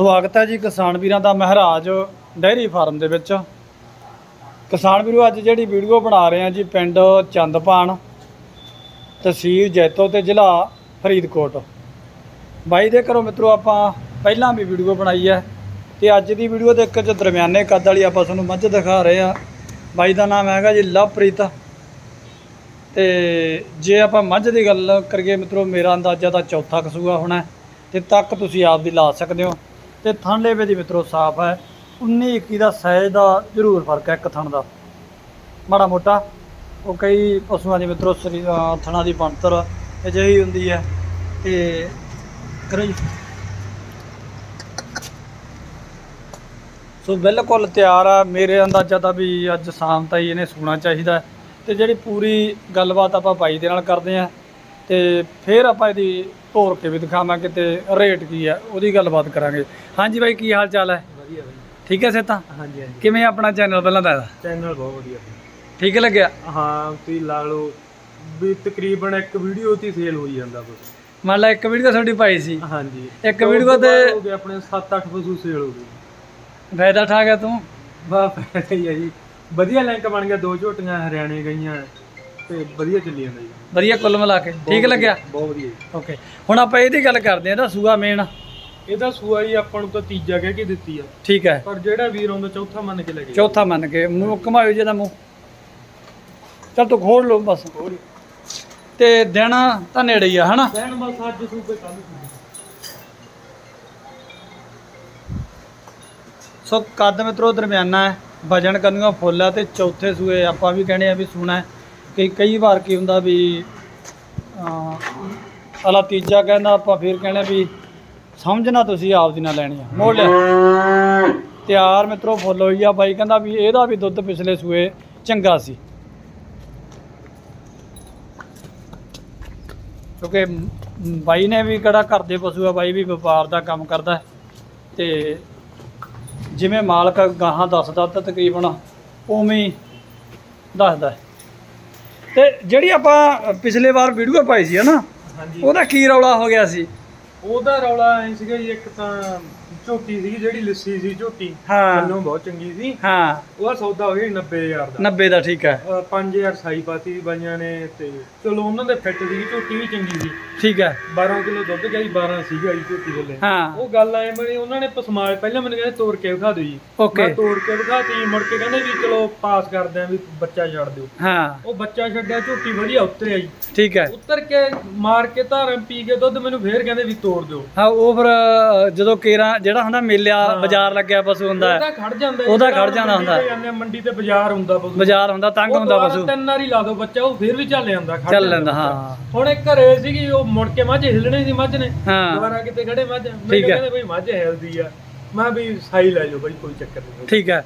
ਸਵਾਗਤ ਹੈ ਜੀ ਕਿਸਾਨ ਵੀਰਾਂ ਦਾ ਮਹਾਰਾਜ ਡੈਰੀ ਫਾਰਮ ਦੇ ਵਿੱਚ। ਕਿਸਾਨ ਵੀਰੋ, ਅੱਜ ਜਿਹੜੀ ਵੀਡੀਓ ਬਣਾ ਰਹੇ ਹਾਂ ਜੀ ਪਿੰਡ ਚੰਦਪਾਨ ਤਹਿਸੀਲ ਜੈਤੋ ਤੇ ਜ਼ਿਲ੍ਹਾ ਫਰੀਦਕੋਟ। ਬਾਈ ਦੇ ਘਰੋਂ ਮਿੱਤਰੋ, ਆਪਾਂ ਪਹਿਲਾਂ ਵੀ ਵੀਡੀਓ ਬਣਾਈ ਹੈ ਤੇ ਅੱਜ ਦੀ ਵੀਡੀਓ ਦੇ ਇੱਕ ਚ ਦਰਮਿਆਨੇ ਕੱਦ ਵਾਲੀ ਆਪਾਂ ਤੁਹਾਨੂੰ ਮੱਝ ਦਿਖਾ ਰਹੇ ਆ ਬਾਈ ਦਾ ਨਾਮ ਹੈਗਾ ਜੀ ਲਵਪ੍ਰੀਤ। ਤੇ ਜੇ ਆਪਾਂ ਮੱਝ ਦੀ ਗੱਲ ਕਰੀਏ ਮਿੱਤਰੋ, ਮੇਰਾ ਅੰਦਾਜ਼ਾ ਤਾਂ ਚੌਥਾ ਕਸੂਆ ਹੋਣਾ ਹੈ ਤੇ ਤੱਕ ਤੁਸੀਂ ਆਪ ਦੀ ਲਾ ਸਕਦੇ ਹੋ। ਤੇ ਥਣ ਲੇਵੇ ਦੀ ਮਿੱਤਰੋ ਸਾਫ਼ ਹੈ। 19 21 ਦਾ ਸਾਈਜ਼ ਦਾ ਜ਼ਰੂਰ ਫ਼ਰਕ ਹੈ ਇੱਕ ਥਣ ਦਾ। ਮਾੜਾ ਮੋਟਾ, ਉਹ ਕਈ ਪਸ਼ੂਆਂ ਦੀ ਮਿੱਤਰੋ ਸਰੀ- ਥਣਾਂ ਦੀ ਬਣਤਰ ਅਜਿਹੀ ਹੁੰਦੀ ਹੈ ਤੇ ਕਰੋ ਜੀ। ਸੋ ਬਿਲਕੁਲ ਤਿਆਰ ਆ, ਮੇਰੇ ਅੰਦਾਜ਼ਾ ਤਾਂ ਵੀ ਅੱਜ ਸ਼ਾਮ ਤਾਈ ਇਹਨੇ ਸੋਣਾ ਚਾਹੀਦਾ ਹੈ। ਤੇ ਜਿਹੜੀ ਪੂਰੀ ਗੱਲਬਾਤ ਆਪਾਂ ਬਾਈ ਦੇ ਨਾਲ ਕਰਦੇ ਆ ਤੇ ਫਿਰ ਆਪਾਂ ਇਹਦੀ ਤੋਰ ਕੇ ਵੀ ਦਿਖਾਵਾਂਗੇ ਤੇ ਰੇਟ ਕੀ ਹੈ ਉਹਦੀ ਗੱਲਬਾਤ ਕਰਾਂਗੇ। ਹਾਂਜੀ ਬਾਈ ਕੀ ਹਾਲ ਚਾਲ ਹੈ ਵਧੀਆ ਬਾਈ। ਠੀਕ ਹੈ ਸੇਤਾ? ਹਾਂਜੀ ਹਾਂਜੀ। ਕਿਵੇਂ ਆਪਣਾ ਚੈਨਲ ਪਹਿਲਾਂ ਦਾ ਚੈਨਲ ਬਹੁਤ ਵਧੀਆ ਠੀਕ ਲੱਗਿਆ? ਹਾਂ ਤੁਸੀਂ ਲਾ ਲਓ ਵੀ ਤਕਰੀਬਨ ਇੱਕ ਵੀਡੀਓ ਤੇ ਸੇਲ ਹੋਈ ਜਾਂਦਾ ਬਸ ਮੰਨ ਲਾ ਇੱਕ ਵੀਡੀਓ ਤੁਹਾਡੀ ਪਾਈ ਸੀ। ਹਾਂਜੀ। ਇੱਕ video ਤੋਂ ਹੋ ਗਏ ਆਪਣੇ 7-8 ਪਸ਼ੂ ਸੇਲ ਹੋ ਗਏ। ਫਾਇਦਾ ਠਾ ਗਿਆ ਤੂੰ? ਵਾਹ ਫਾਇਦਾ ਹੀ ਹੈ ਜੀ। ਵਧੀਆ ਲਿੰਕ ਬਣ ਗਿਆ ਦੋ ਝੋਟੀਆਂ ਹਰਿਆਣੇ ਗਈਆਂ। ਤੇ ਵਧੀਆ ਚੱਲੀ ਜਾਂਦਾ ਜੀ। ਵਧੀਆ ਕੁੱਲ ਮਿਲਾ ਕੇ। ਠੀਕ ਲੱਗਿਆ? ਬਹੁਤ ਵਧੀਆ ਜੀ। ਓਕੇ ਹੁਣ ਆਪਾਂ ਇਹਦੀ ਗੱਲ ਕਰਦੇ ਆ ਇਹਦਾ ਸੂਆ ਮੇਨ ਇਹਦਾ ਸੂਆ ਜੀ ਆਪਾਂ ਨੂੰ ਤਾਂ ਤੀਜਾ ਕਹਿ ਕੇ ਦਿੱਤੀ ਆ। ਠੀਕ ਹੈ। ਪਰ ਜਿਹੜਾ ਵੀਰ ਆਉਂਦਾ ਚੌਥਾ ਮੰਨ ਕੇ ਲੈ ਚੌਥਾ ਮੰਨ ਕੇ। ਮੂੰਹ ਘਮਾਇਓ ਜਿਹਦਾ ਮੂੰਹ। ਚਲ ਤੂੰ ਖੋਲ ਲਓ ਬਸ। ਹੋਰ। ਤੇ ਦਿਨ ਤਾਂ ਨੇੜੇ ਹੀ ਆ ਹਨਾ? ਕਹਿਣ ਬਸ ਅੱਜ ਸੂਪੇ ਕੱਲ ਸੋ ਕੱਦ ਮਿੱਤਰੋ ਦਰਮਿਆਨਾ ਹੈ। ਵਜਨ ਕਰਨੀਆਂ ਫੁੱਲ ਆ ਤੇ ਚੌਥੇ ਸੂਏ ਆਪਾਂ ਵੀ ਕਹਿੰਦੇ ਆ ਵੀ ਸੋਹਣਾ ਹੈ। ਕਿ ਕਈ ਵਾਰ ਕੀ ਹੁੰਦਾ ਵੀ, ਅਹ ਅਲਾ ਤੀਜਾ ਕਹਿੰਦਾ, ਆਪਾਂ ਫਿਰ ਕਹਿੰਦੇ ਵੀ ਸਮਝਣਾ ਤੁਸੀਂ ਆਪ ਦੀ ਨਾ ਲੈਣੀ ਆ। ਮੋੜ ਲਿਆ। ਤਿਆਰ ਮਿੱਤਰੋ, ਫੁੱਲ ਹੋਈ ਆ ਬਾਈ, ਕਹਿੰਦਾ ਵੀ ਇਹਦਾ ਵੀ ਦੁੱਧ ਪਿਛਲੇ ਸੂਏ ਚੰਗਾ ਸੀ। ਕਿਉਂਕਿ ਬਾਈ ਨੇ ਵੀ ਕਿਹੜਾ ਘਰ ਦੇ ਪਸ਼ੂ ਆ, ਬਾਈ ਵੀ ਵਪਾਰ ਦਾ ਕੰਮ ਕਰਦਾ ਹੈ। ਤੇ ਜਿਵੇਂ ਮਾਲਕ ਗਾਹਾਂ ਦੱਸਦਾ ਤਾਂ ਤਕਰੀਬਨ ਉਵੇਂ ਹੀ ਦੱਸਦਾ ਤੇ ਜਿਹੜੀ ਆਪਾਂ ਪਿਛਲੇ ਵਾਰ ਵੀਡੀਓ ਪਾਈ ਸੀ ਹਨਾ ਉਹਦਾ ਕੀ ਰੌਲਾ ਹੋ ਗਿਆ ਸੀ? ਉਹਦਾ ਰੌਲਾ ਐ ਸੀਗਾ ਜੀ ਇੱਕ ਤਾਂ ਝੋਟੀ ਸੀ ਜਿਹੜੀ ਲੱਸੀ ਸੀ ਝੋਟੀ। ਹਾਂ। ਥੱਲੋਂ ਬਹੁਤ ਚੰਗੀ ਸੀ। ਹਾਂ। ਉਹਦਾ ਸੌਦਾ ਹੋ ਗਿਆ 90000 ਦਾ। 90 ਦਾ ਠੀਕ ਹੈ। ਅਹ 5000 ਸਾਈ ਪਾਤੀ ਸੀ ਬਾਈਆਂ ਨੇ ਤੇ ਚਲੋ ਉਹਨਾਂ ਦੇ ਫਿੱਟ ਸੀ ਝੋਟੀ ਵੀ ਚੰਗੀ ਸੀ। ਠੀਕ ਹੈ। 12 ਕਿਲੋ ਦੁੱਧ ਗਿਆ ਜੀ 12 ਸੀਗਾ ਜੀ ਝੋਟੀ ਥੱਲੇ। ਹਾਂ। ਉਹ ਗੱਲ ਐ ਬਣੀ ਉਹਨਾਂ ਨੇ ਪਸਮਾਲ ਪਹਿਲਾਂ ਮੈਨੂੰ ਕਹਿੰਦੇ ਤੋੜ ਕੇ ਵਿਖਾ ਦਿਓ ਜੀ। ਓਕੇ। ਮੈਂ ਤੋੜ ਕੇ ਵਿਖਾਤੀ ਮੁੜ ਕੇ ਕਹਿੰਦੇ ਵੀ ਚਲੋ ਪਾਸ ਕਰਦੇ ਆਂ ਵੀ ਬੱਚਾ ਛੱਡ ਦਿਓ। ਹਾਂ। ਉਹ ਬੱਚਾ ਛੱਡਿਆ ਝੋਟੀ ਵਧੀਆ ਉਤਰਿਆ ਜੀ। ਠੀਕ ਹੈ। ਉਤਰ ਕੇ ਮਾਰ ਕੇ ਧਾਰਾਂ ਪੀ ਕੇ ਦੁੱਧ ਮੈਨੂੰ ਫੇਰ ਕਹਿੰਦੇ ਵੀ ਤੋੜ ਦਿਓ। ਹਾਂ ਉਹ ਫਿਰ ਜਦੋਂ ਕੇਰਾ ਜਿਹੜਾ ਹੁੰਦਾ ਮੇਲਿਆ ਬਾਜ਼ਾਰ ਲੱਗਿਆ ਪਸ਼ੂ ਹੁੰਦਾ ਹੈ ਉਹਦਾ ਖੜ ਜਾਂਦਾ ਉਹਦਾ ਜਿਹੜਾ ਖੜ ਜਾਂਦਾ ਮੰਡੀ ਹੁੰਦਾ। ਤੇ ਜਾਂਦੇ ਆ, ਮੰਡੀ ਤੇ ਬਾਜ਼ਾਰ ਹੁੰਦਾ ਪਸ਼ੂ। ਬਾਜ਼ਾਰ ਹੁੰਦਾ ਤੰਗ ਉਹ ਹੁੰਦਾ ਦੁਬਾਰਾ ਪਸ਼ੂ। ਤਿੰਨ ਵਾਰੀ ਲਾ ਦੋ ਬੱਚਾ ਉਹ ਫਿਰ ਵੀ ਚੱਲ ਜਾਂਦਾ ਖੜ ਚੱਲ ਜਾਂਦਾ ਲੈਂਦਾ ਬੱਚਾ। ਹਾਂ। ਹੁਣ ਇੱਕ ਘਰੇ ਸੀਗੀ ਉਹ ਮੁੜ ਕੇ ਮੱਝ ਹਿਲਣੀ ਸੀ ਮੱਝ ਨੇ। ਹਾਂ। ਦੁਬਾਰਾ ਕਿਤੇ ਖੜੇ ਮੱਝ। ਠੀਕ ਮੈਨੂੰ ਹੈ। ਕਹਿੰਦੇ ਬਈ ਮੱਝ ਹਿਲਦੀ ਆ। ਮੈਂ ਵੀ ਸਾਈ ਲੈ ਜਾਓ ਬਈ ਕੋਈ ਚੱਕਰ ਨਹੀਂ। ਠੀਕ ਹੈ।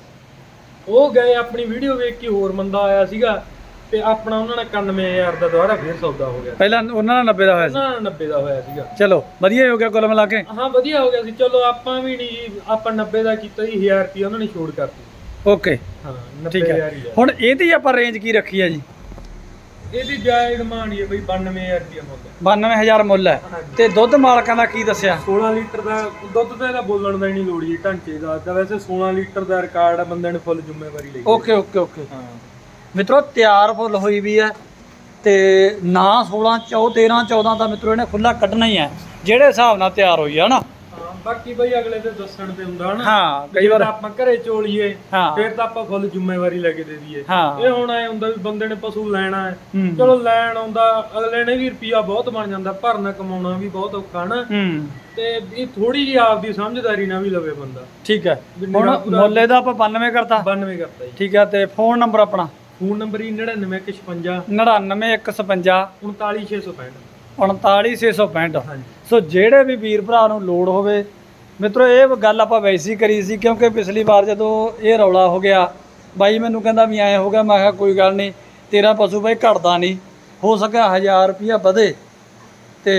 ਉਹ ਗਏ ਆਪਣੀ ਵੀਡੀਓ ਵੇਖ ਕੇ ਹੋਰ ਬੰਦਾ ਆਇਆ ਸੀਗਾ। ਤੇ ਆਪਣਾ ਉਹਨਾਂ ਨੇ 91000 ਦਾ ਦੁਬਾਰਾ ਫੇਰ ਸੌਦਾ ਹੋ ਗਿਆ। ਪਹਿਲਾਂ ਉਹਨਾਂ ਨਾਲ 90 ਦਾ ਹੋਇਆ ਸੀ? ਉਹਨਾਂ ਨਾਲ 90 ਦਾ ਹੋਇਆ ਸੀਗਾ। ਚਲੋ ਵਧੀਆ ਹੀ ਹੋ ਗਿਆ ਕੁੱਲ ਮਿਲਾ ਕੇ। ਹਾਂ ਵਧੀਆ ਹੋ ਗਿਆ ਸੀ। ਚਲੋ ਆਪਾਂ ਵੀ ਨਹੀਂ ਜੀ, ਆਪਾਂ 90 ਦਾ ਕੀਤਾ ਜੀ 1000 ਰੁਪਏ ਉਹਨਾਂ ਨੇ ਛੋੜ ਕਰਤੀ। ਓਕੇ। ਹਾਂ ਠੀਕ 90000 ਹੈ ਹੀ ਆ। ਹੁਣ ਇਹਦੀ ਆਪਾਂ ਰੇਂਜ ਕੀ ਰੱਖੀ ਹੈ ਜੀ? ਇਹਦੀ ਜਾਇਜ਼ ਡਿਮਾਂਡ ਹੀ ਹੈ ਬਈ 92000 ਰੁਪਏ ਮੁੱਲ। 92000 ਮੁੱਲ ਹੈ। ਹਾਂਜੀ। ਤੇ ਦੁੱਧ ਮਾਲਕਾਂ ਦਾ ਕੀ ਦੱਸਿਆ? 16 ਲੀਟਰ ਦਾ ਦੁੱਧ ਤਾਂ ਇਹਦਾ ਬੋਲਣ ਦਾ ਹੀ ਨਹੀਂ ਲੋੜ ਜੀ ਢਾਂਚੇ ਦਾ। ਤਾਂ ਵੈਸੇ 16 ਲੀਟਰ ਦਾ ਰਿਕਾਰਡ ਆ ਬੰਦੇ ਨੇ ਫੁੱਲ ਜ਼ਿੰਮੇਵਾਰੀ ਲਈ ਓਕੇ ਓਕੇ ਓਕੇ। ਹਾਂ। ਮਿੱਤਰੋ ਤਿਆਰ ਫੁੱਲ ਹੋਈ ਵੀ ਹੈ ਤੇ ਨਾ 16 14 13 14 ਤਾਂ ਮਿੱਤਰੋ ਇਹਨੇ ਖੁੱਲਾ ਕੱਢਣਾ ਹੀ ਹੈ ਜਿਹੜੇ ਹਿਸਾਬ ਨਾਲ ਤਿਆਰ ਹੋਈ ਹੈ ਨਾ। ਬਾਕੀ ਬਈ ਅਗਲੇ ਤੇ ਦੱਸਣ ਤੇ ਹੁੰਦਾ ਨਾ। ਹਾਂ ਕਈ ਜੇ ਵਾਰ ਆਪਾਂ ਘਰੇ ਚੋਲੀਏ ਫਿਰ ਤਾਂ ਆਪਾਂ ਫੁੱਲ ਜ਼ਿੰਮੇਵਾਰੀ ਲੈ ਕੇ ਦੇ ਦਈਏ। ਇਹ ਹੁਣ ਐ ਹੁੰਦਾ ਵੀ ਬੰਦੇ ਨੇ ਪਸ਼ੂ ਲੈਣਾ ਹੈ। ਚਲੋ ਲੈਣ ਆਉਂਦਾ ਅਗਲੇ ਨੇ ਵੀ ਰੁਪਿਆ ਬਹੁਤ ਬਣ ਜਾਂਦਾ ਭਰਨਾ ਕਮਾਉਣਾ ਵੀ ਬਹੁਤ ਔਖਾ ਨਾ। ਤੇ ਇਹ ਥੋੜੀ ਜਿਹੀ ਆਪਦੀ ਸਮਝਦਾਰੀ ਨਾਲ ਵੀ ਲਵੇ ਬੰਦਾ। ਠੀਕ ਹੈ। ਹੁਣ ਮੁੱਲੇ ਦਾ ਆਪਾਂ 92 ਕਰਤਾ। 92 ਕਰਤਾ ਜੀ। ਠੀਕ ਹੈ ਤੇ ਫੋਨ ਨੰਬਰ ਆਪਣਾ? ਫੋਨ ਨੰਬਰ ਹੀ 99156 99155 39665 39665 ਹਾਂਜੀ। ਸੋ ਜਿਹੜੇ ਵੀ ਵੀਰ ਭਰਾ ਨੂੰ ਲੋੜ ਹੋਵੇ ਮਿੱਤਰੋ ਇਹ ਗੱਲ ਆਪਾਂ ਵੈਸੇ ਹੀ ਕਰੀ ਸੀ ਕਿਉਂਕਿ ਪਿਛਲੀ ਵਾਰ ਜਦੋਂ ਇਹ ਰੌਲਾ ਹੋ ਗਿਆ ਬਾਈ ਮੈਨੂੰ ਕਹਿੰਦਾ ਵੀ ਐਂ ਹੋ ਗਿਆ ਮੈਂ ਕਿਹਾ ਕੋਈ ਗੱਲ ਨਹੀਂ ਤੇਰਾ ਪਸ਼ੂ ਬਾਈ ਘਟਦਾ ਨਹੀਂ। ਹੋ ਸਕਿਆ 1000 ਰੁਪਿਆ ਵਧੇ। ਤੇ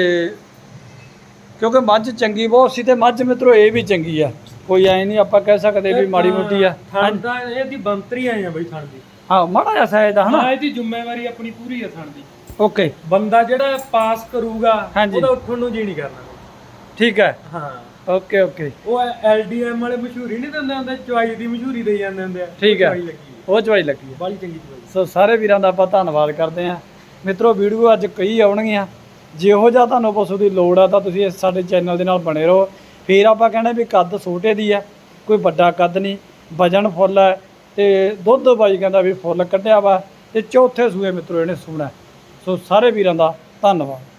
ਕਿਉਂਕਿ ਮੱਝ ਚੰਗੀ ਬਹੁਤ ਸੀ ਤੇ ਮੱਝ ਮਿੱਤਰੋ ਇਹ ਵੀ ਚੰਗੀ ਆ। ਕੋਈ ਐ ਨਹੀਂ ਆਪਾਂ ਕਹਿ ਸਕਦੇ ਵੀ ਮਾੜੀ ਮੋਟੀ ਆ। ਥਣ ਇਹਦੀ ਬੰਤਰੀ ਆਏ ਆ ਬਈ ਥਣ ਦੀ। ਹਾਂ ਮਾੜਾ ਜਿਹਾ ਸਾਇਦ ਹਨਾ? ਹਾਂ ਇਹਦੀ ਜ਼ਿੰਮੇਵਾਰੀ ਆਪਣੀ ਪੂਰੀ ਆ ਥਣ ਦੀ। ਓਕੇ। ਬੰਦਾ ਜਿਹੜਾ ਪਾਸ ਕਰੂਗਾ ਹਾਂਜੀ। ਉਹਦਾ ਉੱਠਣ ਨੂੰ ਜੀ ਨਹੀਂ ਕਰਨਾ। ਠੀਕ ਹੈ। ਹਾਂ। Okay okay. ਉਹ ਐਲਡੀਐਮ ਵਾਲੇ ਮਸ਼ਹੂਰੀ ਨਹੀਂ ਦਿੰਦੇ ਹੁੰਦੇ ਚੁਆਈ ਦੀ ਮਸ਼ਹੂਰੀ ਦੇ ਜਾਂਦੇ ਹੁੰਦੇ ਆ। ਠੀਕ ਹੈ। ਚੁਆਈ ਲੱਗੀ ਉਹ ਚਵਾਈ ਲੱਗੀ ਹੈ ਬਾਲੀ ਚੰਗੀ ਚੁਆਈ। ਸੋ ਸਾਰੇ ਵੀਰਾਂ ਦਾ ਆਪਾਂ ਧੰਨਵਾਦ ਕਰਦੇ ਹਾਂ। ਮਿੱਤਰੋ ਵੀਡੀਓ ਅੱਜ ਕਈ ਆਉਣਗੀਆਂ। ਜਿਹੋ ਜਿਹਾ ਤੁਹਾਨੂੰ ਪਸ਼ੂ ਦੀ ਲੋੜ ਆ ਤਾਂ ਤੁਸੀਂ ਇਸ ਸਾਡੇ ਚੈਨਲ ਦੇ ਨਾਲ ਬਣੇ ਰਹੋ। ਫਿਰ ਆਪਾਂ ਕਹਿੰਦੇ ਵੀ ਕੱਦ ਛੋਟੇ ਦੀ ਆ ਕੋਈ ਵੱਡਾ ਕੱਦ ਨਹੀਂ। ਵਜਨ ਫੁੱਲ ਹੈ ਤੇ ਦੁੱਧ ਬਾਈ ਕਹਿੰਦਾ ਵੀ ਫੁੱਲ ਕੱਢਿਆ ਵਾ ਤੇ ਚੌਥੇ ਸੂਏ ਮਿੱਤਰੋ ਇਹਨੇ ਸੂਣਾ ਸੋ ਸਾਰੇ ਵੀਰਾਂ ਦਾ ਧੰਨਵਾਦ।